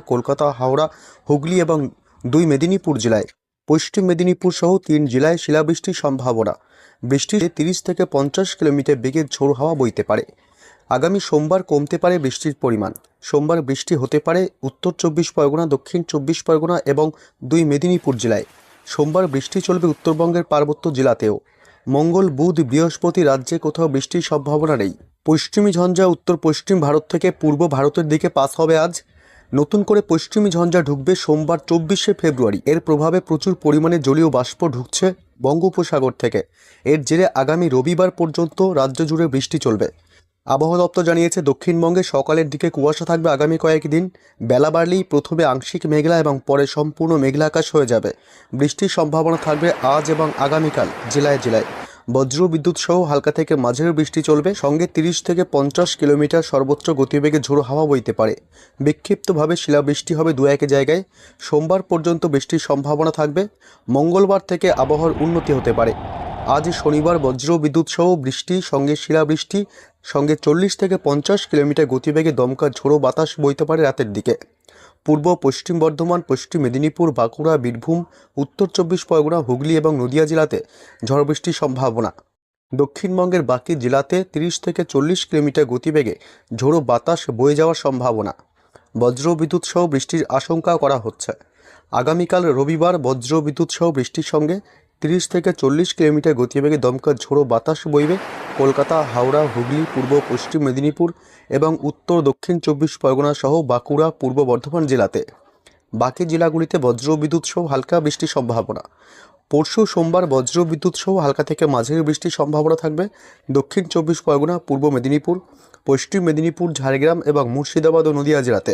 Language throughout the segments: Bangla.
কলকাতা, হাওড়া, হুগলি এবং দুই মেদিনীপুর জেলায়। পশ্চিম মেদিনীপুর সহ তিন জেলায় শিলাবৃষ্টির সম্ভাবনা। বৃষ্টির তিরিশ থেকে পঞ্চাশ কিলোমিটার বেগের ঝোড়ো হাওয়া বইতে পারে। আগামী সোমবার কমতে পারে বৃষ্টির পরিমাণ। সোমবার বৃষ্টি হতে পারে উত্তর চব্বিশ পরগনা, দক্ষিণ চব্বিশ পরগনা এবং দুই মেদিনীপুর জেলায়। সোমবার বৃষ্টি চলবে উত্তরবঙ্গের পার্বত্য জেলাতেও। মঙ্গল, বুধ, বৃহস্পতি রাজ্যে কোথাও বৃষ্টির সম্ভাবনা নেই। পশ্চিমী ঝঞ্ঝা উত্তর পশ্চিম ভারত থেকে পূর্ব ভারতের দিকে পাস হবে আজ। নতুন করে পশ্চিমী ঝঞ্ঝা ঢুকবে সোমবার চব্বিশে ফেব্রুয়ারি। এর প্রভাবে প্রচুর পরিমাণে জলীয় বাষ্প ঢুকছে বঙ্গোপসাগর থেকে। এর জেরে আগামী রবিবার পর্যন্ত রাজ্য জুড়ে বৃষ্টি চলবে। আবহাওয়া দপ্তর জানিয়েছে, দক্ষিণবঙ্গে সকালের দিকে কুয়াশা থাকবে আগামী কয়েকদিন বেলা বাড়লেই প্রথমে আংশিক মেঘলা এবং পরে সম্পূর্ণ মেঘলা আকাশ হয়ে যাবে। বৃষ্টির সম্ভাবনা থাকবে আজ এবং আগামীকাল, জেলায় জেলায়। বজ্র বিদ্যুৎ সহ হালকা থেকে মাঝের বৃষ্টি চলবে। সঙ্গে তিরিশ থেকে পঞ্চাশ কিলোমিটার সর্বোচ্চ গতিবেগে ঝোড়ো হাওয়া বইতে পারে। বিক্ষিপ্তভাবে শিলাবৃষ্টি হবে দু এক জায়গায়। সোমবার পর্যন্ত বৃষ্টির সম্ভাবনা থাকবে। মঙ্গলবার থেকে আবহাওয়ার উন্নতি হতে পারে। আজ শনিবার বজ্র বিদ্যুৎ সহ বৃষ্টি, সঙ্গে শিলাবৃষ্টি, সঙ্গে চল্লিশ থেকে পঞ্চাশ কিলোমিটার গতিবেগে দমকা ঝোড়ো বাতাস বইতে পারে রাতের দিকে। পূর্ব, পশ্চিম বর্ধমান, পশ্চিম মেদিনীপুর, বাঁকুড়া, বীরভূম, উত্তর চব্বিশ পরগনা, হুগলি এবং নদিয়া জেলাতে ঝড় বৃষ্টির সম্ভাবনা। দক্ষিণবঙ্গের বাকি জেলাতে তিরিশ থেকে চল্লিশ কিলোমিটার গতিবেগে ঝোড়ো বাতাস বয়ে যাওয়ার সম্ভাবনা। বজ্র বিদ্যুৎ সহ বৃষ্টির আশঙ্কা করা হচ্ছে। আগামীকাল রবিবার বজ্র বিদ্যুৎ সহ বৃষ্টির সঙ্গে তিরিশ থেকে চল্লিশ কিলোমিটার গতিবেগে দমকা ঝোড়ো বাতাস বইবে কলকাতা, হাওড়া, হুগলি, পূর্ব, পশ্চিম মেদিনীপুর এবং উত্তর, দক্ষিণ চব্বিশ পরগনা সহ বাঁকুড়া, পূর্ব বর্ধমান জেলাতে। বাকি জেলাগুলিতে বজ্র বিদ্যুৎ সহ হালকা বৃষ্টির সম্ভাবনা। পরশু সোমবার বজ্র বিদ্যুৎ সহ হালকা থেকে মাঝারি বৃষ্টির সম্ভাবনা থাকবে। দক্ষিণ চব্বিশ পরগনা, পূর্ব মেদিনীপুর, পশ্চিম মেদিনীপুর, ঝাড়গ্রাম এবং মুর্শিদাবাদ ও নদিয়া জেলাতে।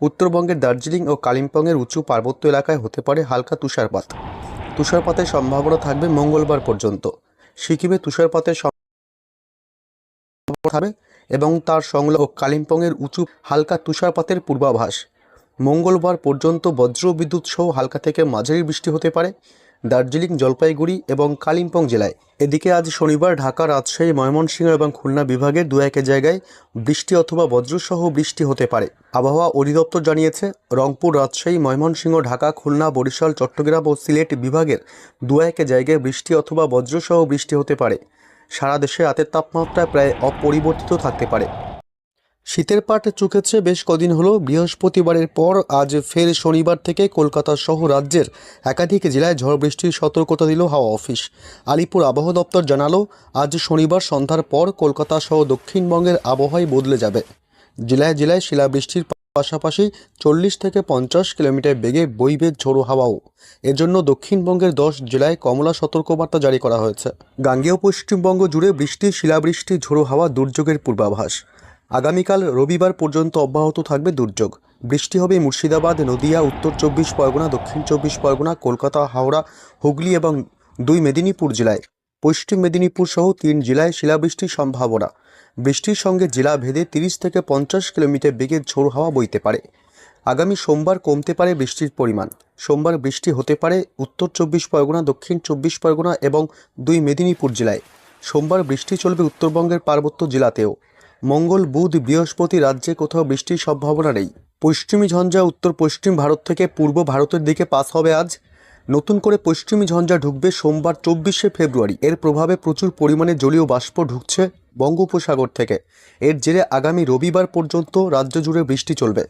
উত্তরবঙ্গের দার্জিলিং ও কালিম্পংয়ের উঁচু পার্বত্য এলাকায় হতে পারে হালকা তুষারপাত। তুষারপাতের সম্ভাবনা থাকবে মঙ্গলবার পর্যন্ত। সিকিমে তুষারপাতের সম্ভাবনা থাকবে এবং তার সংলগ্ন কালিম্পংয়ের উঁচু হালকা তুষারপাতের পূর্বাভাস। মঙ্গলবার পর্যন্ত বজ্রবিদ্যুৎ সহ হালকা থেকে মাঝারি বৃষ্টি হতে পারে। দার্জিলিং জলপাইগুড়ি এবং কালিম্পং জেলায়। এদিকে আজ শনিবার ঢাকা, রাজশাহী, ময়মনসিংহ এবং খুলনা বিভাগের দু এক জায়গায় বৃষ্টি অথবা বজ্রসহ বৃষ্টি হতে পারে। আবহাওয়া অধিদপ্তর জানিয়েছে, রংপুর, রাজশাহী, ময়মনসিংহ, ঢাকা, খুলনা, বরিশাল, চট্টগ্রাম ও সিলেট বিভাগের দু এক জায়গায় বৃষ্টি অথবা বজ্রসহ বৃষ্টি হতে পারে। সারা দেশে রাতের তাপমাত্রা প্রায় অপরিবর্তিত থাকতে পারে। শীতের পাট চুকেছে বেশ কদিন হলো। বৃহস্পতিবারের পর আজ ফের শনিবার থেকে কলকাতা সহ রাজ্যের একাধিক জেলায় ঝড় বৃষ্টির সতর্কতা দিল হাওয়া অফিস। আলিপুর আবহাওয়া দপ্তর জানালো, আজ শনিবার সন্ধ্যার পর কলকাতা সহ দক্ষিণবঙ্গের আবহাওয়াই বদলে যাবে। জেলায় জেলায় শিলাবৃষ্টির পাশাপাশি চল্লিশ থেকে পঞ্চাশ কিলোমিটার বেগে বইবে ঝোড়ো হাওয়াও। এজন্য দক্ষিণবঙ্গের দশ জেলায় কমলা সতর্কবার্তা জারি করা হয়েছে। গাঙ্গেয় পশ্চিমবঙ্গ জুড়ে বৃষ্টি, শিলাবৃষ্টি, ঝোড়ো হাওয়া দুর্যোগের পূর্বাভাস। আগামীকাল রবিবার পর্যন্ত অব্যাহত থাকবে দুর্যোগ। বৃষ্টি হবে মুর্শিদাবাদ, নদিয়া, উত্তর চব্বিশ পরগনা, দক্ষিণ চব্বিশ পরগনা, কলকাতা, হাওড়া, হুগলি এবং দুই মেদিনীপুর জেলায়। পশ্চিম মেদিনীপুর সহ তিন জেলায় শিলাবৃষ্টির সম্ভাবনা। বৃষ্টির সঙ্গে জেলা ভেদে তিরিশ থেকে পঞ্চাশ কিলোমিটার বেগের ঝোড় হাওয়া বইতে পারে। আগামী সোমবার কমতে পারে বৃষ্টির পরিমাণ। সোমবার বৃষ্টি হতে পারে উত্তর চব্বিশ পরগনা, দক্ষিণ চব্বিশ পরগনা এবং দুই মেদিনীপুর জেলায়। সোমবার বৃষ্টি চলবে উত্তরবঙ্গের পার্বত্য জেলাতেও। মঙ্গল, বুধ, বৃহস্পতি রাজ্যে কোথাও বৃষ্টির সম্ভাবনা নেই। পশ্চিমী ঝঞ্ঝা, উত্তর পশ্চিম ভারত থেকে পূর্ব ভারতের দিকে পাস হবে আজ। নতুন করে পশ্চিমী ঝঞ্ঝা ঢুকবে সোমবার, চব্বিশে ফেব্রুয়ারি। এর প্রভাবে প্রচুর পরিমাণে জলীয় বাষ্প ঢুকছে বঙ্গোপসাগর থেকে। এর জেরে আগামী রবিবার পর্যন্ত রাজ্য জুড়ে বৃষ্টি চলবে।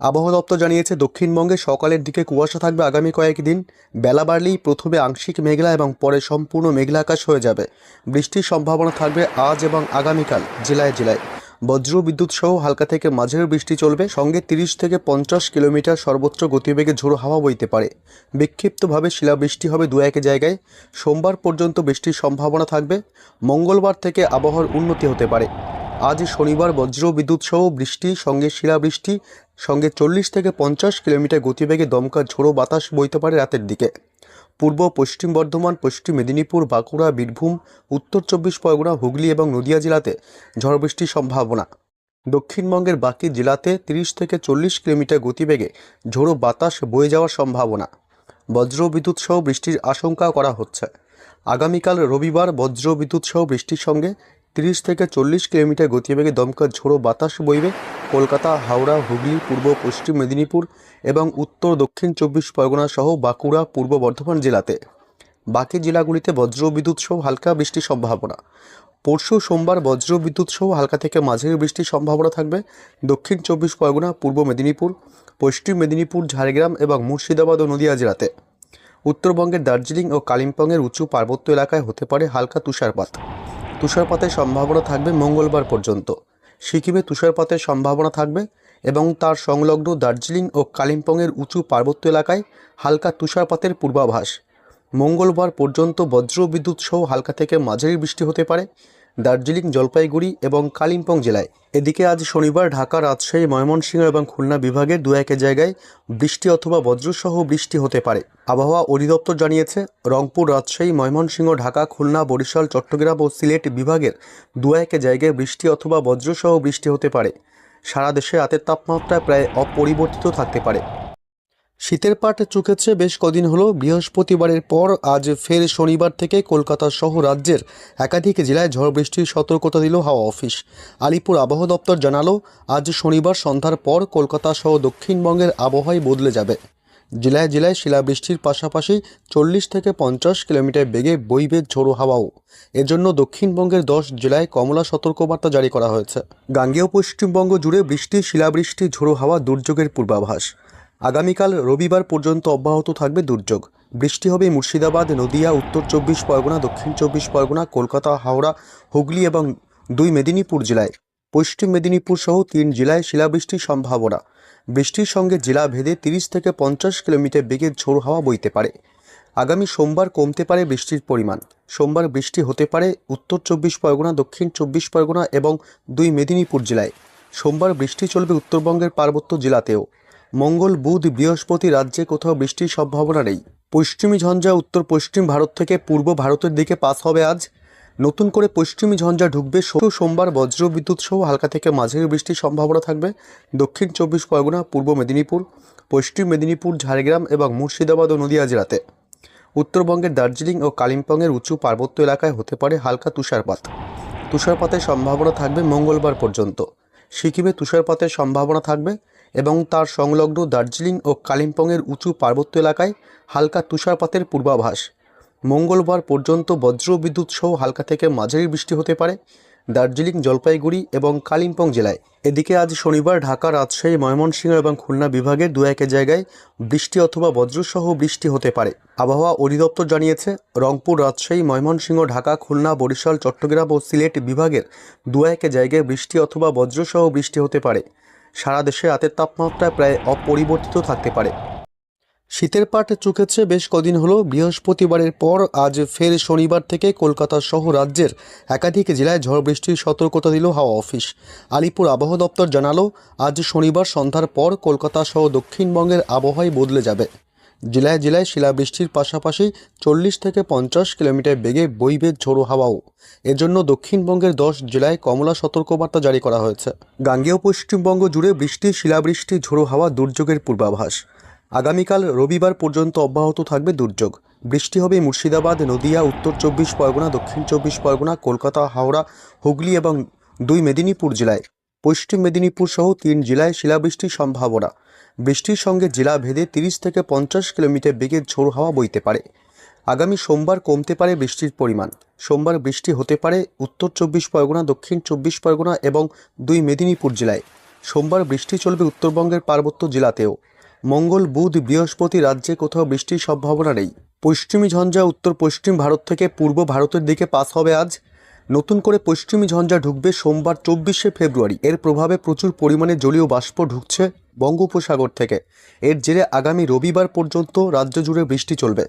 আবহাওয়া দপ্তর জানিয়েছে, দক্ষিণবঙ্গে সকালের দিকে কুয়াশা থাকবে আগামী কয়েকদিন। বেলা বাড়লেই প্রথমে আংশিক মেঘলা এবং পরে সম্পূর্ণ মেঘলা আকাশ হয়ে যাবে। বৃষ্টির সম্ভাবনা থাকবে আজ এবং আগামীকাল জেলায় জেলায় বজ্র, বিদ্যুৎ সহ হালকা থেকে মাঝের বৃষ্টি চলবে। সঙ্গে তিরিশ থেকে পঞ্চাশ কিলোমিটার সর্বোচ্চ গতিবেগে ঝোড়ো হাওয়া বইতে পারে। বিক্ষিপ্তভাবে শিলাবৃষ্টি হবে দু এক জায়গায়। সোমবার পর্যন্ত বৃষ্টির সম্ভাবনা থাকবে। মঙ্গলবার থেকে আবহাওয়ার উন্নতি হতে পারে। আজ শনিবার বজ্র, বিদ্যুৎ সহ বৃষ্টি, সঙ্গে শিলাবৃষ্টি সঙ্গে চল্লিশ থেকে পঞ্চাশ কিলোমিটার গতিবেগে দমকা ঝোড়ো বাতাস বইতে পারে রাতের দিকে। পূর্ব, পশ্চিম বর্ধমান, পশ্চিম মেদিনীপুর, বাঁকুড়া, বীরভূম, উত্তর চব্বিশ পরগনা, হুগলি এবং নদিয়া জেলাতে ঝড় বৃষ্টির সম্ভাবনা। দক্ষিণবঙ্গের বাকি জেলাতে তিরিশ থেকে চল্লিশ কিলোমিটার গতিবেগে ঝোড়ো বাতাস বয়ে যাওয়ার সম্ভাবনা। বজ্র বিদ্যুৎ সহ বৃষ্টির আশঙ্কা করা হচ্ছে। আগামীকাল রবিবার বজ্র বিদ্যুৎ সহ বৃষ্টির সঙ্গে তিরিশ থেকে চল্লিশ কিলোমিটার গতিবেগে দমকা ঝোড়ো বাতাস বইবে কলকাতা, হাওড়া, হুগলি, পূর্ব, পশ্চিম মেদিনীপুর এবং উত্তর, দক্ষিণ চব্বিশ পরগনা সহ বাঁকুড়া, পূর্ব বর্ধমান জেলাতে। বাকি জেলাগুলিতে বজ্র বিদ্যুৎ সহ হালকা বৃষ্টির সম্ভাবনা। পরশু সোমবার বজ্র বিদ্যুৎ সহ হালকা থেকে মাঝারি বৃষ্টির সম্ভাবনা থাকবে। দক্ষিণ চব্বিশ পরগনা, পূর্ব মেদিনীপুর, পশ্চিম মেদিনীপুর, ঝাড়গ্রাম এবং মুর্শিদাবাদ ও নদিয়া জেলাতে। উত্তরবঙ্গের দার্জিলিং ও কালিম্পংয়ের উঁচু পার্বত্য এলাকায় হতে পারে হালকা তুষারপাত। তুষারপাতের সম্ভাবনা থাকবে মঙ্গলবার পর্যন্ত। সিকিমে তুষারপাতের সম্ভাবনা থাকবে এবং তার সংলগ্ন দার্জিলিং ও কালিম্পংয়ের উঁচু পার্বত্য এলাকায় হালকা তুষারপাতের পূর্বাভাস। মঙ্গলবার পর্যন্ত বজ্রবিদ্যুৎ সহ হালকা থেকে মাঝারি বৃষ্টি হতে পারে। দার্জিলিং, জলপাইগুড়ি এবং কালিম্পং জেলায়। এদিকে আজ শনিবার ঢাকা, রাজশাহী, ময়মনসিংহ এবং খুলনা বিভাগের দু এক জায়গায় বৃষ্টি অথবা বজ্রসহ বৃষ্টি হতে পারে। আবহাওয়া অধিদপ্তর জানিয়েছে, রংপুর, রাজশাহী, ময়মনসিংহ, ঢাকা, খুলনা, বরিশাল, চট্টগ্রাম ও সিলেট বিভাগের দু এক জায়গায় বৃষ্টি অথবা বজ্রসহ বৃষ্টি হতে পারে। সারা দেশে রাতের তাপমাত্রা প্রায় অপরিবর্তিত থাকতে পারে। শীতের পাট চুকেছে বেশ কদিন হলো। বৃহস্পতিবারের পর আজ ফের শনিবার থেকে কলকাতা সহ রাজ্যের একাধিক জেলায় ঝড় বৃষ্টির সতর্কতা দিল হাওয়া অফিস। আলিপুর আবহাওয়া দপ্তর জানালো, আজ শনিবার সন্ধ্যার পর কলকাতা সহ দক্ষিণবঙ্গের আবহাওয়াই বদলে যাবে। জেলায় জেলায় শিলাবৃষ্টির পাশাপাশি চল্লিশ থেকে পঞ্চাশ কিলোমিটার বেগে বইবে ঝোড়ো হাওয়াও। এজন্য দক্ষিণবঙ্গের দশ জেলায় কমলা সতর্কবার্তা জারি করা হয়েছে। গাঙ্গেয় পশ্চিমবঙ্গ জুড়ে বৃষ্টি, শিলাবৃষ্টি, ঝোড়ো হাওয়া দুর্যোগের পূর্বাভাস। আগামীকাল রবিবার পর্যন্ত অব্যাহত থাকবে দুর্যোগ। বৃষ্টি হবে মুর্শিদাবাদ, নদিয়া, উত্তর চব্বিশ পরগনা, দক্ষিণ চব্বিশ পরগনা, কলকাতা, হাওড়া, হুগলি এবং দুই মেদিনীপুর জেলায়। পশ্চিম মেদিনীপুর সহ তিন জেলায় শিলাবৃষ্টির সম্ভাবনা। বৃষ্টির সঙ্গে জেলা ভেদে তিরিশ থেকে পঞ্চাশ কিলোমিটার বেগের ঝোড় হাওয়া বইতে পারে। আগামী সোমবার কমতে পারে বৃষ্টির পরিমাণ। সোমবার বৃষ্টি হতে পারে উত্তর চব্বিশ পরগনা, দক্ষিণ চব্বিশ পরগনা এবং দুই মেদিনীপুর জেলায়। সোমবার বৃষ্টি চলবে উত্তরবঙ্গের পার্বত্য জেলাতেও। মঙ্গল, বুধ, বৃহস্পতি রাজ্যে কোথাও বৃষ্টির সম্ভাবনা নেই। পশ্চিমী ঝঞ্ঝা উত্তর পশ্চিম ভারত থেকে পূর্ব ভারতের দিকে পাস হবে আজ। নতুন করে পশ্চিমী ঝঞ্ঝা ঢুকবে সোমবার বজ্র বিদ্যুৎ সহ হালকা থেকে মাঝারি বৃষ্টির সম্ভাবনা থাকবে। দক্ষিণ চব্বিশ পরগনা, পূর্ব মেদিনীপুর, পশ্চিম মেদিনীপুর, ঝাড়গ্রাম এবং মুর্শিদাবাদ ও নদিয়া জেলাতে। উত্তরবঙ্গের দার্জিলিং ও কালিম্পংয়ের উঁচু পার্বত্য এলাকায় হতে পারে হালকা তুষারপাত। তুষারপাতের সম্ভাবনা থাকবে মঙ্গলবার পর্যন্ত। সিকিমে তুষারপাতের সম্ভাবনা থাকবে। এবং তার সংলগ্ন দার্জিলিং ও কালিম্পংয়ের উঁচু পার্বত্য এলাকায় হালকা তুষারপাতের পূর্বাভাস। মঙ্গলবার পর্যন্ত বজ্র বিদ্যুৎ সহ হালকা থেকে মাঝারি বৃষ্টি হতে পারে দার্জিলিং জলপাইগুড়ি এবং কালিম্পং জেলায়। এদিকে আজ শনিবার ঢাকা, রাজশাহী, ময়মনসিংহ এবং খুলনা বিভাগের দু এক জায়গায় বৃষ্টি অথবা বজ্রসহ বৃষ্টি হতে পারে। আবহাওয়া অধিদপ্তর জানিয়েছে, রংপুর, রাজশাহী, ময়মনসিংহ, ঢাকা, খুলনা, বরিশাল, চট্টগ্রাম ও সিলেট বিভাগের দু এক জায়গায় বৃষ্টি অথবা বজ্রসহ বৃষ্টি হতে পারে। সারা দেশে রাতের তাপমাত্রা প্রায় অপরিবর্তিত থাকতে পারে। শীতের পাট চুকেছে বেশ কদিন হলো। বৃহস্পতিবারের পর আজ ফের শনিবার থেকে কলকাতা সহ রাজ্যের একাধিক জেলায় ঝড় বৃষ্টির সতর্কতা দিল হাওয়া অফিস। আলিপুর আবহাওয়া দপ্তর জানালো, আজ শনিবার সন্ধ্যার পর কলকাতা সহ দক্ষিণবঙ্গের আবহাওয়াই বদলে যাবে। জেলায় জেলায় শিলাবৃষ্টির পাশাপাশি চল্লিশ থেকে পঞ্চাশ কিলোমিটার বেগে বইবে ঝোড়ো হাওয়াও। এজন্য দক্ষিণবঙ্গের দশ জেলায় কমলা সতর্কবার্তা জারি করা হয়েছে। গাঙ্গেয় পশ্চিমবঙ্গ জুড়ে বৃষ্টি, শিলাবৃষ্টি, ঝোড়ো হাওয়া, দুর্যোগের পূর্বাভাস। আগামীকাল রবিবার পর্যন্ত অব্যাহত থাকবে দুর্যোগ। বৃষ্টি হবে মুর্শিদাবাদ, নদিয়া, উত্তর চব্বিশ পরগনা, দক্ষিণ চব্বিশ পরগনা, কলকাতা, হাওড়া, হুগলি এবং দুই মেদিনীপুর জেলায়। পশ্চিম মেদিনীপুর সহ তিন জেলায় শিলাবৃষ্টির সম্ভাবনা। বৃষ্টির সঙ্গে জেলা ভেদে তিরিশ থেকে পঞ্চাশ কিলোমিটার বেগের ঝোড় হাওয়া বইতে পারে। আগামী সোমবার কমতে পারে বৃষ্টির পরিমাণ। সোমবার বৃষ্টি হতে পারে উত্তর চব্বিশ পরগনা, দক্ষিণ চব্বিশ পরগনা এবং দুই মেদিনীপুর জেলায়। সোমবার বৃষ্টি চলবে উত্তরবঙ্গের পার্বত্য জেলাতেও। মঙ্গল, বুধ, বৃহস্পতি রাজ্যে কোথাও বৃষ্টির সম্ভাবনা নেই। পশ্চিমী ঝঞ্ঝা উত্তর পশ্চিম ভারত থেকে পূর্ব ভারতের দিকে পাস হবে আজ। নতুন করে পশ্চিমী ঝঞ্ঝা ঢুকবে সোমবার চব্বিশে ফেব্রুয়ারি। এর প্রভাবে প্রচুর পরিমাণে জলীয় বাষ্প ঢুকছে বঙ্গোপসাগর থেকে। এর জেরে আগামী রবিবার পর্যন্ত রাজ্য জুড়ে বৃষ্টি চলবে।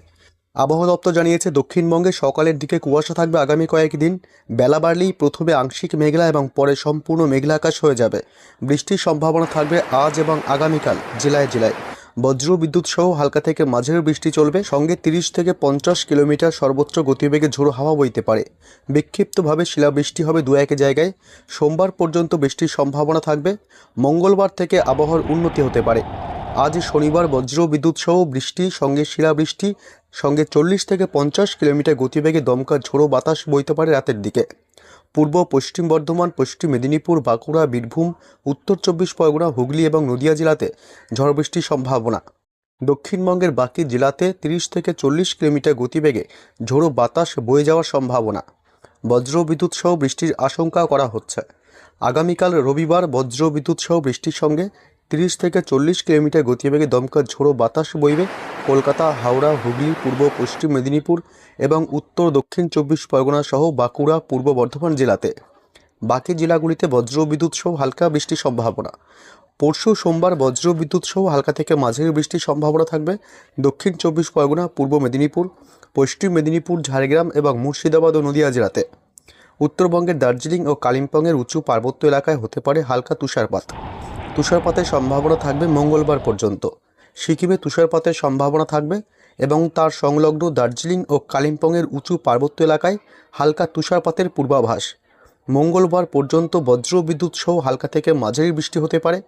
আবহাওয়া দপ্তর জানিয়েছে, দক্ষিণবঙ্গে সকালের দিকে কুয়াশা থাকবে আগামী কয়েকদিন বেলা বাড়লেই প্রথমে আংশিক মেঘলা এবং পরে সম্পূর্ণ মেঘলা আকাশ হয়ে যাবে। বৃষ্টির সম্ভাবনা থাকবে আজ এবং আগামীকাল, জেলায় জেলায়। বজ্র বিদ্যুৎ সহ হালকা থেকে মাঝের বৃষ্টি চলবে। সঙ্গে তিরিশ থেকে পঞ্চাশ কিলোমিটার সর্বোচ্চ গতিবেগে ঝোড়ো হাওয়া বইতে পারে। বিক্ষিপ্তভাবে শিলাবৃষ্টি হবে দু এক জায়গায়। সোমবার পর্যন্ত বৃষ্টির সম্ভাবনা থাকবে। মঙ্গলবার থেকে আবহাওয়ার উন্নতি হতে পারে। আজ শনিবার বজ্র, বিদ্যুৎ সহ বৃষ্টি, সঙ্গে শিলাবৃষ্টি, সঙ্গে চল্লিশ থেকে পঞ্চাশ কিলোমিটার গতিবেগে দমকা ঝোড়ো বাতাস বইতে পারে রাতের দিকে। পূর্ব, পশ্চিম বর্ধমান, পশ্চিম মেদিনীপুর, বাঁকুড়া, বীরভূম, উত্তর চব্বিশ পরগনা, হুগলি এবং নদিয়া জেলাতে ঝড় বৃষ্টির সম্ভাবনা। দক্ষিণবঙ্গের বাকি জেলাতে তিরিশ থেকে চল্লিশ কিলোমিটার গতিবেগে ঝোড়ো বাতাস বয়ে যাওয়ার সম্ভাবনা। বজ্র, বিদ্যুৎ সহ বৃষ্টির আশঙ্কা করা হচ্ছে। আগামীকাল রবিবার বজ্র, বিদ্যুৎ সহ বৃষ্টির সঙ্গে তিরিশ থেকে চল্লিশ কিলোমিটার গতিবেগে দমকা ঝোড়ো বাতাস বইবে কলকাতা, হাওড়া, হুগলি, পূর্ব, পশ্চিম মেদিনীপুর এবং উত্তর, দক্ষিণ চব্বিশ পরগনা সহ বাঁকুড়া, পূর্ব বর্ধমান জেলাতে। বাকি জেলাগুলিতে বজ্র বিদ্যুৎ সহ হালকা বৃষ্টির সম্ভাবনা। পরশু সোমবার বজ্র বিদ্যুৎ সহ হালকা থেকে মাঝারি বৃষ্টির সম্ভাবনা থাকবে। দক্ষিণ চব্বিশ পরগনা, পূর্ব মেদিনীপুর, পশ্চিম মেদিনীপুর, ঝাড়গ্রাম এবং মুর্শিদাবাদ ও নদিয়া জেলাতে। উত্তরবঙ্গের দার্জিলিং ও কালিম্পংয়ের উঁচু পার্বত্য এলাকায় হতে পারে হালকা তুষারপাত। তুষারপাতের সম্ভাবনা থাকবে মঙ্গলবার পর্যন্ত। সিকিমে তুষারপাতের সম্ভাবনা থাকবে এবং তার সংলগ্ন দার্জিলিং ও কালিম্পংয়ের উঁচু পার্বত্য এলাকায় হালকা তুষারপাতের পূর্বাভাস। মঙ্গলবার পর্যন্ত বজ্রবিদ্যুৎ সহ হালকা থেকে মাঝারি বৃষ্টি হতে পারে।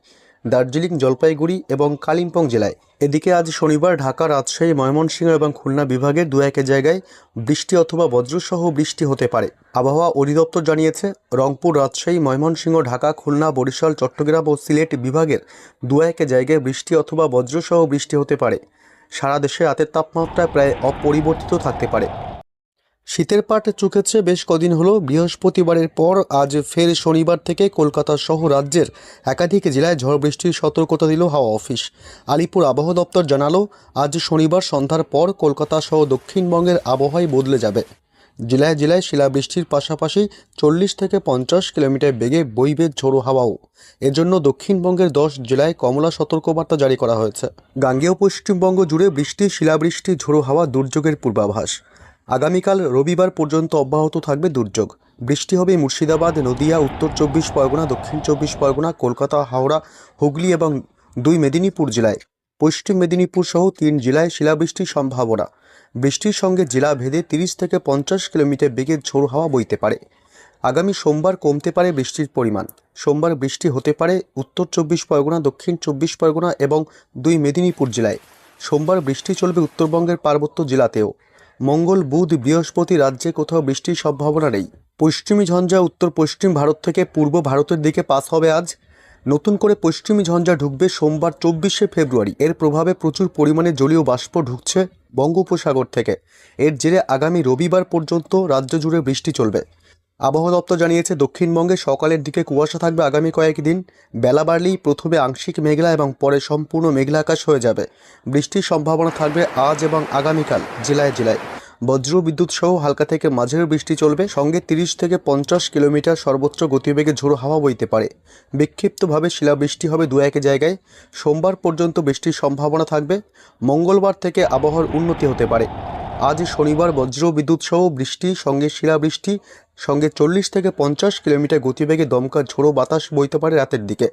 দার্জিলিং জলপাইগুড়ি এবং কালিম্পং জেলায়। এদিকে আজ শনিবার ঢাকা, রাজশাহী, ময়মনসিংহ এবং খুলনা বিভাগের দু এক জায়গায় বৃষ্টি অথবা বজ্রসহ বৃষ্টি হতে পারে। আবহাওয়া অধিদপ্তর জানিয়েছে, রংপুর, রাজশাহী, ময়মনসিংহ, ঢাকা, খুলনা, বরিশাল, চট্টগ্রাম ও সিলেট বিভাগের দু এক জায়গায় বৃষ্টি অথবা বজ্রসহ বৃষ্টি হতে পারে। সারা দেশে রাতের তাপমাত্রা প্রায় অপরিবর্তিত থাকতে পারে। শীতের পাট চুকেছে বেশ কদিন হলো। বৃহস্পতিবারের পর আজ ফের শনিবার থেকে কলকাতা সহ রাজ্যের একাধিক জেলায় ঝড় বৃষ্টির সতর্কতা দিল হাওয়া অফিস। আলিপুর আবহাওয়া দপ্তর জানালো, আজ শনিবার সন্ধ্যার পর কলকাতা সহ দক্ষিণবঙ্গের আবহাওয়াই বদলে যাবে। জেলায় জেলায় শিলাবৃষ্টির পাশাপাশি চল্লিশ থেকে পঞ্চাশ কিলোমিটার বেগে বইবে ঝোড়ো হাওয়াও। এজন্য দক্ষিণবঙ্গের দশ জেলায় কমলা সতর্কবার্তা জারি করা হয়েছে। গাঙ্গেয় পশ্চিমবঙ্গ জুড়ে বৃষ্টি, শিলাবৃষ্টি, ঝোড়ো হাওয়া দুর্যোগের পূর্বাভাস। আগামীকাল রবিবার পর্যন্ত অব্যাহত থাকবে দুর্যোগ। বৃষ্টি হবে মুর্শিদাবাদ, নদিয়া, উত্তর চব্বিশ পরগনা, দক্ষিণ চব্বিশ পরগনা, কলকাতা, হাওড়া, হুগলি এবং দুই মেদিনীপুর জেলায়। পশ্চিম মেদিনীপুর সহ তিন জেলায় শিলাবৃষ্টির সম্ভাবনা। বৃষ্টির সঙ্গে জেলা ভেদে তিরিশ থেকে পঞ্চাশ কিলোমিটার বেগে ঝোড়ো হাওয়া বইতে পারে। আগামী সোমবার কমতে পারে বৃষ্টির পরিমাণ। সোমবার বৃষ্টি হতে পারে উত্তর চব্বিশ পরগনা, দক্ষিণ চব্বিশ পরগনা এবং দুই মেদিনীপুর জেলায়। সোমবার বৃষ্টি চলবে উত্তরবঙ্গের পার্বত্য জেলাতেও। মঙ্গল, বুধ, বৃহস্পতি রাজ্যে কোথাও বৃষ্টির সম্ভাবনা নেই। পশ্চিমী ঝঞ্ঝা উত্তর পশ্চিম ভারত থেকে পূর্ব ভারতের দিকে পাস হবে আজ। নতুন করে পশ্চিমী ঝঞ্ঝা ঢুকবে সোমবার, চব্বিশে ফেব্রুয়ারি। এর প্রভাবে প্রচুর পরিমাণে জলীয় বাষ্প ঢুকছে বঙ্গোপসাগর থেকে। এর জেরে আগামী রবিবার পর্যন্ত রাজ্য জুড়ে বৃষ্টি চলবে। আবহাওয়া দপ্তর জানিয়েছে, দক্ষিণবঙ্গে সকালের দিকে কুয়াশা থাকবে আগামী কয়েকদিন বেলা বাড়লেই প্রথমে আংশিক মেঘলা এবং পরে সম্পূর্ণ মেঘলা আকাশ হয়ে যাবে। বৃষ্টির সম্ভাবনা থাকবে আজ এবং আগামীকাল জেলায় জেলায় বজ্র বিদ্যুৎ সহ হালকা থেকে মাঝের বৃষ্টি চলবে। সঙ্গে তিরিশ থেকে পঞ্চাশ কিলোমিটার সর্বোচ্চ গতিবেগে ঝোড়ো হাওয়া বইতে পারে। বিক্ষিপ্তভাবে শিলাবৃষ্টি হবে দু এক জায়গায়। সোমবার পর্যন্ত বৃষ্টির সম্ভাবনা থাকবে। মঙ্গলবার থেকে আবহাওয়ার উন্নতি হতে পারে। আজ শনিবার বজ্র বিদ্যুৎ সহ বৃষ্টি, সঙ্গে শিলাবৃষ্টি, সঙ্গে চল্লিশ থেকে পঞ্চাশ কিলোমিটার গতিবেগে দমকা ঝোড়ো বাতাস বইতে পারে রাতের দিকে।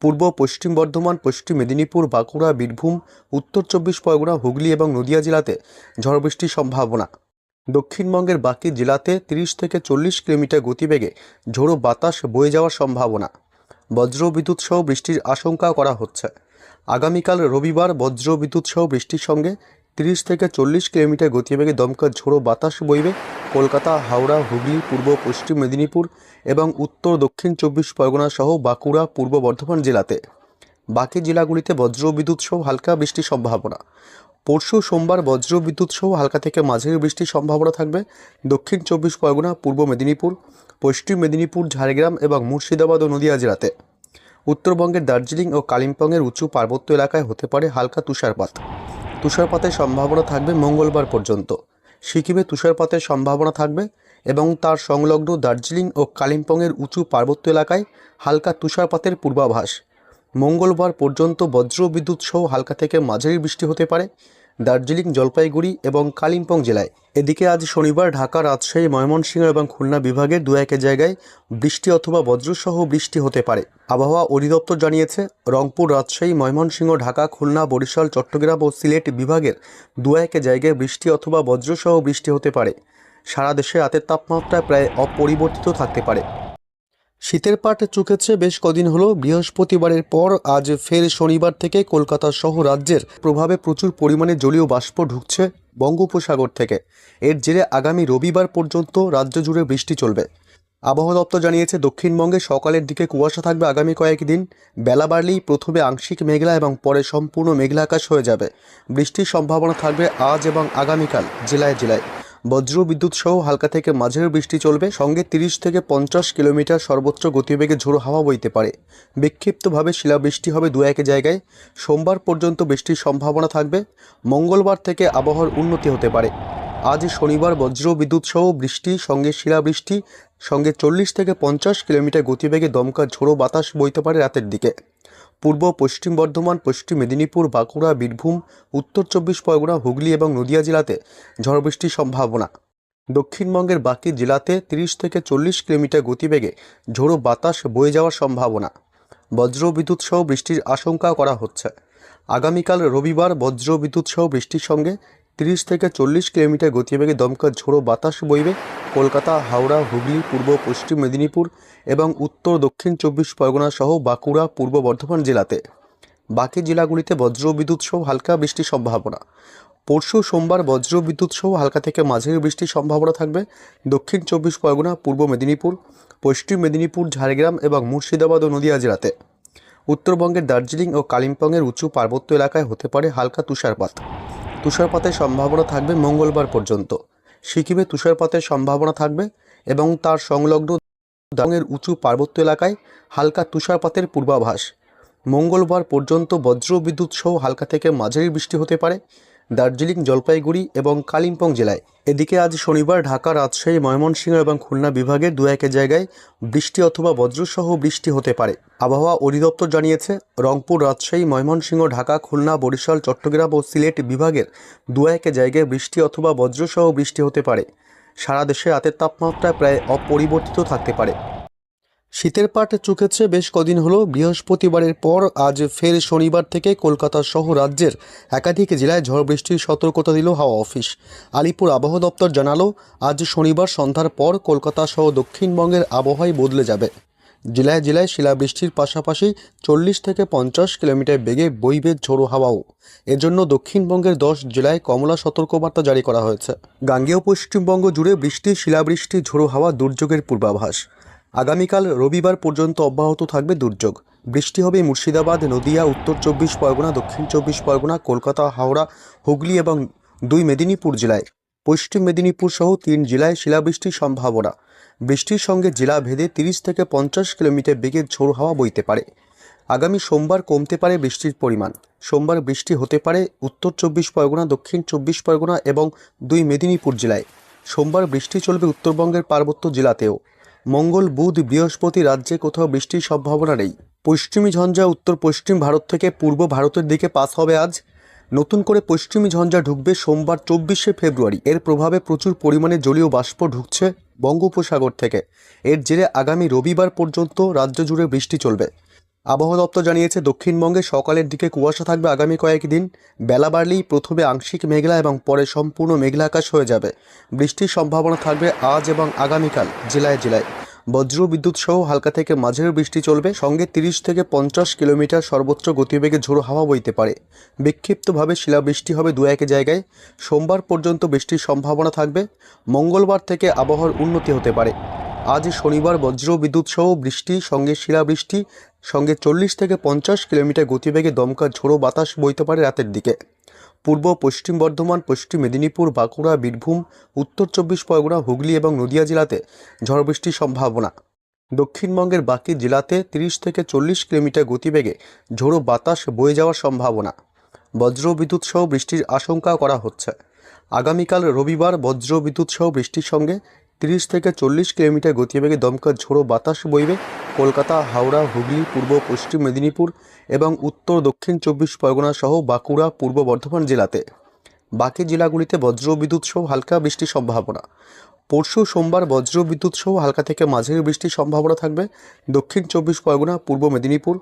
পূর্ব, পশ্চিম বর্ধমান, পশ্চিম মেদিনীপুর, বাঁকুড়া, বীরভূম, উত্তর চব্বিশ পরগনা, হুগলি এবং নদিয়া জেলাতে ঝড় বৃষ্টির সম্ভাবনা। দক্ষিণবঙ্গের বাকি জেলাতে তিরিশ থেকে চল্লিশ কিলোমিটার গতিবেগে ঝোড়ো বাতাস বয়ে যাওয়ার সম্ভাবনা। বজ্র বিদ্যুৎ সহ বৃষ্টির আশঙ্কা করা হচ্ছে। আগামীকাল রবিবার বজ্র বিদ্যুৎ সহ বৃষ্টির সঙ্গে তিরিশ থেকে চল্লিশ কিলোমিটার গতিবেগে দমকা ঝোড়ো বাতাস বইবে কলকাতা, হাওড়া, হুগলি, পূর্ব, পশ্চিম মেদিনীপুর এবং উত্তর, দক্ষিণ চব্বিশ পরগনা সহ বাঁকুড়া, পূর্ব বর্ধমান জেলাতে। বাকি জেলাগুলিতে বজ্র বিদ্যুৎ সহ হালকা বৃষ্টির সম্ভাবনা। পরশু সোমবার বজ্র বিদ্যুৎ সহ হালকা থেকে মাঝারি বৃষ্টির সম্ভাবনা থাকবে। দক্ষিণ চব্বিশ পরগনা, পূর্ব মেদিনীপুর, পশ্চিম মেদিনীপুর, ঝাড়গ্রাম এবং মুর্শিদাবাদ ও নদিয়া জেলাতে। উত্তরবঙ্গের দার্জিলিং ও কালিম্পংয়ের উঁচু পার্বত্য এলাকায় হতে পারে হালকা তুষারপাত। তুষারপাতের সম্ভাবনা থাকবে মঙ্গলবার পর্যন্ত। সিকিমে তুষারপাতের সম্ভাবনা থাকবে এবং তার সংলগ্ন দার্জিলিং ও কালিম্পংয়ের উঁচু পার্বত্য এলাকায় হালকা তুষারপাতের পূর্বাভাস। মঙ্গলবার পর্যন্ত বজ্রবিদ্যুৎ সহ হালকা থেকে মাঝারি বৃষ্টি হতে পারে। দার্জিলিং, জলপাইগুড়ি এবং কালিম্পং জেলায়। এদিকে আজ শনিবার ঢাকা, রাজশাহী, ময়মনসিংহ এবং খুলনা বিভাগের দু এক জায়গায় বৃষ্টি অথবা বজ্রসহ বৃষ্টি হতে পারে। আবহাওয়া অধিদপ্তর জানিয়েছে, রংপুর, রাজশাহী, ময়মনসিংহ, ঢাকা, খুলনা, বরিশাল, চট্টগ্রাম ও সিলেট বিভাগের দু এক জায়গায় বৃষ্টি অথবা বজ্রসহ বৃষ্টি হতে পারে। সারা দেশে রাতের তাপমাত্রা প্রায় অপরিবর্তিত থাকতে পারে। শীতের পাট চুকেছে বেশ কদিন হলো। বৃহস্পতিবারের পর আজ ফের শনিবার থেকে কলকাতা সহ রাজ্যের প্রভাবে প্রচুর পরিমাণে জলীয় বাষ্প ঢুকছে বঙ্গোপসাগর থেকে। এর জেরে আগামী রবিবার পর্যন্ত রাজ্য জুড়ে বৃষ্টি চলবে। আবহাওয়া দপ্তর জানিয়েছে, দক্ষিণবঙ্গে সকালের দিকে কুয়াশা থাকবে আগামী কয়েকদিন বেলা বাড়লেই প্রথমে আংশিক মেঘলা এবং পরে সম্পূর্ণ মেঘলা আকাশ হয়ে যাবে। বৃষ্টির সম্ভাবনা থাকবে আজ এবং আগামীকাল, জেলায় জেলায়। বজ্র বিদ্যুৎ সহ হালকা থেকে মাঝের বৃষ্টি চলবে। সঙ্গে তিরিশ থেকে পঞ্চাশ কিলোমিটার সর্বোচ্চ গতিবেগে ঝোড়ো হাওয়া বইতে পারে। বিক্ষিপ্তভাবে শিলাবৃষ্টি হবে দু এক জায়গায়। সোমবার পর্যন্ত বৃষ্টির সম্ভাবনা থাকবে। মঙ্গলবার থেকে আবহাওয়ার উন্নতি হতে পারে। আজ শনিবার বজ্র বিদ্যুৎ সহ বৃষ্টি, সঙ্গে শিলাবৃষ্টি, সঙ্গে চল্লিশ থেকে পঞ্চাশ কিলোমিটার গতিবেগে দমকা ঝোড়ো বাতাস বইতে পারে রাতের দিকে। পূর্ব, পশ্চিম বর্ধমান, পশ্চিম মেদিনীপুর, বাঁকুড়া, বীরভূম, উত্তর চব্বিশ পরগনা, হুগলি এবং নদিয়া জেলাতে ঝড় বৃষ্টির সম্ভাবনা। দক্ষিণবঙ্গের বাকি জেলাতে তিরিশ থেকে চল্লিশ কিলোমিটার গতিবেগে ঝোড়ো বাতাস বয়ে যাওয়ার সম্ভাবনা। বজ্র বিদ্যুৎ সহ বৃষ্টির আশঙ্কা করা হচ্ছে। আগামীকাল রবিবার বজ্র বিদ্যুৎ সহ বৃষ্টির সঙ্গে তিরিশ থেকে চল্লিশ কিলোমিটার গতিবেগে দমকা ঝোড়ো বাতাস বইবে কলকাতা, হাওড়া, হুগলি, পূর্ব, পশ্চিম মেদিনীপুর এবং উত্তর, দক্ষিণ চব্বিশ পরগনা সহ বাঁকুড়া, পূর্ব বর্ধমান জেলাতে। বাকি জেলাগুলিতে বজ্র বিদ্যুৎ সহ হালকা বৃষ্টির সম্ভাবনা। পরশু সোমবার বজ্র বিদ্যুৎ সহ হালকা থেকে মাঝারি বৃষ্টির সম্ভাবনা থাকবে। দক্ষিণ চব্বিশ পরগনা, পূর্ব মেদিনীপুর, পশ্চিম মেদিনীপুর, ঝাড়গ্রাম এবং মুর্শিদাবাদ ও নদিয়া জেলাতে। উত্তরবঙ্গের দার্জিলিং ও কালিম্পংয়ের উঁচু পার্বত্য এলাকায় হতে পারে হালকা তুষারপাত। তুষারপাতের সম্ভাবনা থাকবে মঙ্গলবার পর্যন্ত। সিকিমে তুষারপাতের সম্ভাবনা থাকবে এবং তার সংলগ্ন দাঙের উঁচু পার্বত্য এলাকায় হালকা তুষারপাতের পূর্বাভাস। মঙ্গলবার পর্যন্ত বজ্রবিদ্যুৎ সহ হালকা থেকে মাঝারি বৃষ্টি হতে পারে। দার্জিলিং, জলপাইগুড়ি এবং কালিম্পং জেলায়। এদিকে আজ শনিবার ঢাকা, রাজশাহী, ময়মনসিংহ এবং খুলনা বিভাগের দু এক জায়গায় বৃষ্টি অথবা বজ্রসহ বৃষ্টি হতে পারে। আবহাওয়া অধিদপ্তর জানিয়েছে, রংপুর, রাজশাহী, ময়মনসিংহ, ঢাকা, খুলনা, বরিশাল, চট্টগ্রাম ও সিলেট বিভাগের দু এক জায়গায় বৃষ্টি অথবা বজ্রসহ বৃষ্টি হতে পারে। সারা দেশে রাতের তাপমাত্রা প্রায় অপরিবর্তিত থাকতে পারে। শীতের পাট চুকেছে বেশ কদিন হলো। বৃহস্পতিবারের পর আজ ফের শনিবার থেকে কলকাতা সহ রাজ্যের একাধিক জেলায় ঝড় বৃষ্টির সতর্কতা দিল হাওয়া অফিস। আলিপুর আবহাওয়া দপ্তর জানালো, আজ শনিবার সন্ধ্যার পর কলকাতা সহ দক্ষিণবঙ্গের আবহাওয়াই বদলে যাবে। জেলায় জেলায় শিলাবৃষ্টির পাশাপাশি চল্লিশ থেকে পঞ্চাশ কিলোমিটার বেগে বইবে ঝোড়ো হাওয়াও। এজন্য দক্ষিণবঙ্গের দশ জেলায় কমলা সতর্কবার্তা জারি করা হয়েছে। গাঙ্গেয় পশ্চিমবঙ্গ জুড়ে বৃষ্টি, শিলাবৃষ্টি, ঝোড়ো হাওয়া দুর্যোগের পূর্বাভাস। আগামীকাল রবিবার পর্যন্ত অব্যাহত থাকবে দুর্যোগ। বৃষ্টি হবে মুর্শিদাবাদ, নদিয়া, উত্তর চব্বিশ পরগনা, দক্ষিণ চব্বিশ পরগনা, কলকাতা, হাওড়া, হুগলি এবং দুই মেদিনীপুর জেলায়। পশ্চিম মেদিনীপুর সহ তিন জেলায় শিলাবৃষ্টির সম্ভাবনা। বৃষ্টির সঙ্গে জেলা ভেদে তিরিশ থেকে পঞ্চাশ কিলোমিটার বেগের ঝোড়ো হাওয়া বইতে পারে। আগামী সোমবার কমতে পারে বৃষ্টির পরিমাণ। সোমবার বৃষ্টি হতে পারে উত্তর চব্বিশ পরগনা, দক্ষিণ চব্বিশ পরগনা এবং দুই মেদিনীপুর জেলায়। সোমবার বৃষ্টি চলবে উত্তরবঙ্গের পার্বত্য জেলাতেও। মঙ্গল, বুধ, বৃহস্পতি রাজ্যে কোথাও বৃষ্টির সম্ভাবনা নেই। পশ্চিমী ঝঞ্ঝা, উত্তর পশ্চিম ভারত থেকে পূর্ব ভারতের দিকে পাস হবে আজ। নতুন করে পশ্চিমী ঝঞ্ঝা ঢুকবে সোমবার, চব্বিশে ফেব্রুয়ারি। এর প্রভাবে প্রচুর পরিমাণে জলীয় বাষ্প ঢুকছে বঙ্গোপসাগর থেকে। এর জেরে আগামী রবিবার পর্যন্ত রাজ্য জুড়ে বৃষ্টি চলবে। আবহাওয়া দপ্তর জানিয়েছে, দক্ষিণবঙ্গে সকালের দিকে কুয়াশা থাকবে আগামী কয়েকদিন। বেলা বাড়লেই প্রথমে আংশিক মেঘলা এবং পরে সম্পূর্ণ মেঘলা আকাশ হয়ে যাবে। বৃষ্টির সম্ভাবনা থাকবে আজ এবং আগামীকাল জেলায় জেলায় বজ্র, বিদ্যুৎ সহ হালকা থেকে মাঝের বৃষ্টি চলবে। সঙ্গে তিরিশ থেকে পঞ্চাশ কিলোমিটার সর্বোচ্চ গতিবেগে ঝোড়ো হাওয়া বইতে পারে। বিক্ষিপ্তভাবে শিলাবৃষ্টি হবে দু এক জায়গায়। সোমবার পর্যন্ত বৃষ্টির সম্ভাবনা থাকবে। মঙ্গলবার থেকে আবহাওয়ার উন্নতি হতে পারে। আজ শনিবার বজ্র, বিদ্যুৎ সহ বৃষ্টি, সঙ্গে শিলাবৃষ্টি সঙ্গে চল্লিশ থেকে পঞ্চাশ কিলোমিটার গতিবেগে দমকা ঝোড়ো বাতাস বইতে পারে রাতের দিকে। পূর্ব, পশ্চিম বর্ধমান, পশ্চিম মেদিনীপুর, বাঁকুড়া, বীরভূম, উত্তর চব্বিশ পরগনা, হুগলি এবং নদিয়া জেলাতে ঝড় বৃষ্টির সম্ভাবনা। দক্ষিণবঙ্গের বাকি জেলাতে তিরিশ থেকে চল্লিশ কিলোমিটার গতিবেগে ঝোড়ো বাতাস বয়ে যাওয়ার সম্ভাবনা। বজ্র বিদ্যুৎ সহ বৃষ্টির আশঙ্কা করা হচ্ছে। আগামীকাল রবিবার বজ্র বিদ্যুৎ সহ বৃষ্টির সঙ্গে তিরিশ থেকে চল্লিশ কিলোমিটার গতিবেগে দমকা ঝোড়ো বাতাস বইবে কলকাতা, হাওড়া, হুগলি, পূর্ব, পশ্চিম মেদিনীপুর এবং উত্তর, দক্ষিণ চব্বিশ পরগনা সহ বাঁকুড়া, পূর্ব বর্ধমান জেলাতে। বাকি জেলাগুলিতে বজ্র বিদ্যুৎ সহ হালকা বৃষ্টির সম্ভাবনা। পরশু সোমবার বজ্র বিদ্যুৎ সহ হালকা থেকে মাঝারি বৃষ্টির সম্ভাবনা থাকবে। দক্ষিণ চব্বিশ পরগনা, পূর্ব মেদিনীপুর,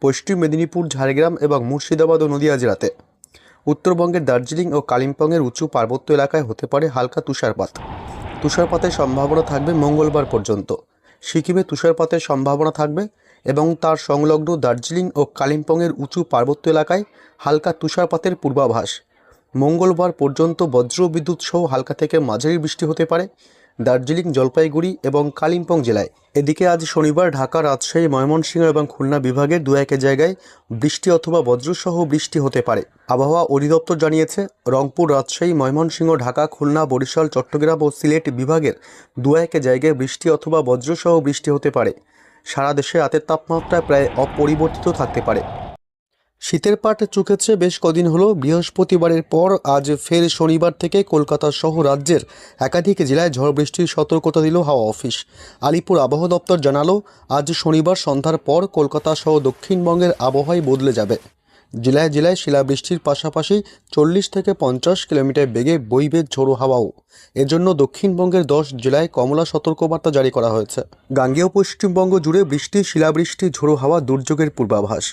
পশ্চিম মেদিনীপুর, ঝাড়গ্রাম এবং মুর্শিদাবাদ ও নদিয়া জেলাতে। উত্তরবঙ্গের দার্জিলিং ও কালিম্পংয়ের উঁচু পার্বত্য এলাকায় হতে পারে হালকা তুষারপাত। তুষারপাতের সম্ভাবনা থাকবে মঙ্গলবার পর্যন্ত। সিকিমে তুষারপাতের সম্ভাবনা থাকবে এবং তার সংলগ্ন দার্জিলিং ও কালিম্পংয়ের উঁচু পার্বত্য এলাকায় হালকা তুষারপাতের পূর্বাভাস। মঙ্গলবার পর্যন্ত বজ্রবিদ্যুৎ সহ হালকা থেকে মাঝারি বৃষ্টি হতে পারে। দার্জিলিং, জলপাইগুড়ি এবং কালিম্পং জেলায়। এদিকে আজ শনিবার ঢাকা, রাজশাহী, ময়মনসিংহ এবং খুলনা বিভাগের দু এক জায়গায় বৃষ্টি অথবা বজ্রসহ বৃষ্টি হতে পারে। আবহাওয়া অধিদপ্তর জানিয়েছে, রংপুর, রাজশাহী, ময়মনসিংহ, ঢাকা, খুলনা, বরিশাল, চট্টগ্রাম ও সিলেট বিভাগের দু এক জায়গায় বৃষ্টি অথবা বজ্রসহ বৃষ্টি হতে পারে। সারা দেশে রাতের তাপমাত্রা প্রায় অপরিবর্তিত থাকতে পারে। শীতের পাট চুকেছে বেশ কদিন হলো। বৃহস্পতিবারের পর আজ ফের শনিবার থেকে কলকাতা সহ রাজ্যের একাধিক জেলায় ঝড় বৃষ্টির সতর্কতা দিল হাওয়া অফিস। আলিপুর আবহাওয়া দপ্তর জানালো, আজ শনিবার সন্ধ্যার পর কলকাতা সহ দক্ষিণবঙ্গের আবহাওয়াই বদলে যাবে। জেলায় জেলায় শিলাবৃষ্টির পাশাপাশি চল্লিশ থেকে পঞ্চাশ কিলোমিটার বেগে বইবে ঝোড়ো হাওয়াও। এজন্য দক্ষিণবঙ্গের দশ জেলায় কমলা সতর্কবার্তা জারি করা হয়েছে। গাঙ্গেয় পশ্চিমবঙ্গ জুড়ে বৃষ্টি, শিলাবৃষ্টি, ঝোড়ো হাওয়া দুর্যোগের পূর্বাভাস।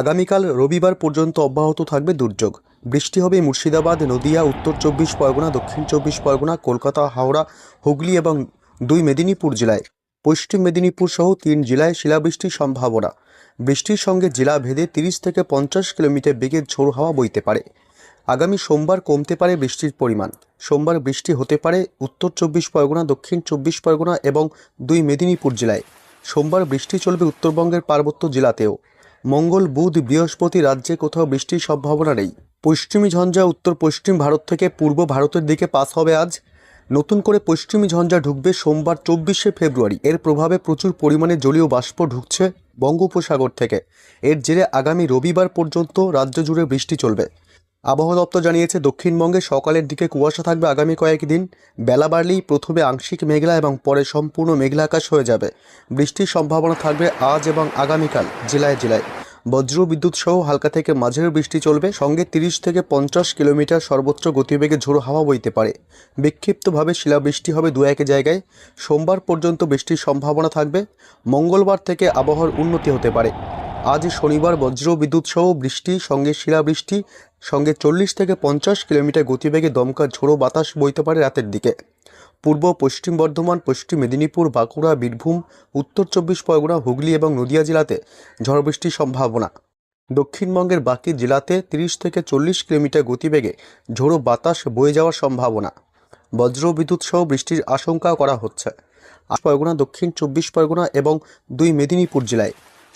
আগামীকাল রবিবার পর্যন্ত অব্যাহত থাকবে দুর্যোগ। বৃষ্টি হবে মুর্শিদাবাদ, নদিয়া, উত্তর চব্বিশ পরগনা, দক্ষিণ চব্বিশ পরগনা, কলকাতা, হাওড়া, হুগলি এবং দুই মেদিনীপুর জেলায়। পশ্চিম মেদিনীপুর সহ তিন জেলায় শিলাবৃষ্টির সম্ভাবনা। বৃষ্টির সঙ্গে জেলা ভেদে তিরিশ থেকে পঞ্চাশ কিলোমিটার বেগের ঝোড় হাওয়া বইতে পারে। আগামী সোমবার কমতে পারে বৃষ্টির পরিমাণ। সোমবার বৃষ্টি হতে পারে উত্তর চব্বিশ পরগনা, দক্ষিণ চব্বিশ পরগনা এবং দুই মেদিনীপুর জেলায়। সোমবার বৃষ্টি চলবে উত্তরবঙ্গের পার্বত্য জেলাতেও। মঙ্গল, বুধ, বৃহস্পতি রাজ্যে কোথাও বৃষ্টির সম্ভাবনা নেই। পশ্চিমী ঝঞ্ঝা উত্তর পশ্চিম ভারত থেকে পূর্ব ভারতের দিকে পাস হবে আজ। নতুন করে পশ্চিমী ঝঞ্ঝা ঢুকবে সোমবার, চব্বিশে ফেব্রুয়ারি। এর প্রভাবে প্রচুর পরিমাণে জলীয় বাষ্প ঢুকছে বঙ্গোপসাগর থেকে। এর জেরে আগামী রবিবার পর্যন্ত রাজ্য জুড়ে বৃষ্টি চলবে। আবহাওয়া দপ্তর জানিয়েছে, দক্ষিণবঙ্গে সকালের দিকে কুয়াশা থাকবে আগামী কয়েকদিন বেলা বাড়লেই প্রথমে আংশিক মেঘলা এবং পরে সম্পূর্ণ মেঘলা আকাশ হয়ে যাবে। বৃষ্টির সম্ভাবনা থাকবে আজ এবং আগামীকাল, জেলায় জেলায়। বজ্র বিদ্যুৎ সহ হালকা থেকে মাঝের বৃষ্টি চলবে। সঙ্গে তিরিশ থেকে পঞ্চাশ কিলোমিটার সর্বোচ্চ গতিবেগে ঝোড়ো হাওয়া বইতে পারে। বিক্ষিপ্তভাবে শিলাবৃষ্টি হবে দু এক জায়গায়। সোমবার পর্যন্ত বৃষ্টির সম্ভাবনা থাকবে। মঙ্গলবার থেকে আবহাওয়ার উন্নতি হতে পারে। আজ শনিবার বজ্র, বিদ্যুৎ সহ বৃষ্টি, সঙ্গে শিলাবৃষ্টি, সঙ্গে চল্লিশ থেকে পঞ্চাশ কিলোমিটার গতিবেগে দমকা ঝোড়ো বাতাস বইতে পারে রাতের দিকে। পূর্ব, পশ্চিম বর্ধমান, পশ্চিম মেদিনীপুর, বাঁকুড়া, বীরভূম, উত্তর চব্বিশ পরগনা, হুগলি এবং নদিয়া জেলাতে ঝড় বৃষ্টির সম্ভাবনা। দক্ষিণবঙ্গের বাকি জেলাতে তিরিশ থেকে চল্লিশ কিলোমিটার গতিবেগে ঝোড়ো বাতাস বয়ে যাওয়ার সম্ভাবনা। বজ্র, বিদ্যুৎ সহ বৃষ্টির আশঙ্কা করা হচ্ছে। পরগনা, দক্ষিণ চব্বিশ পরগনা এবং দুই মেদিনীপুর জেলায়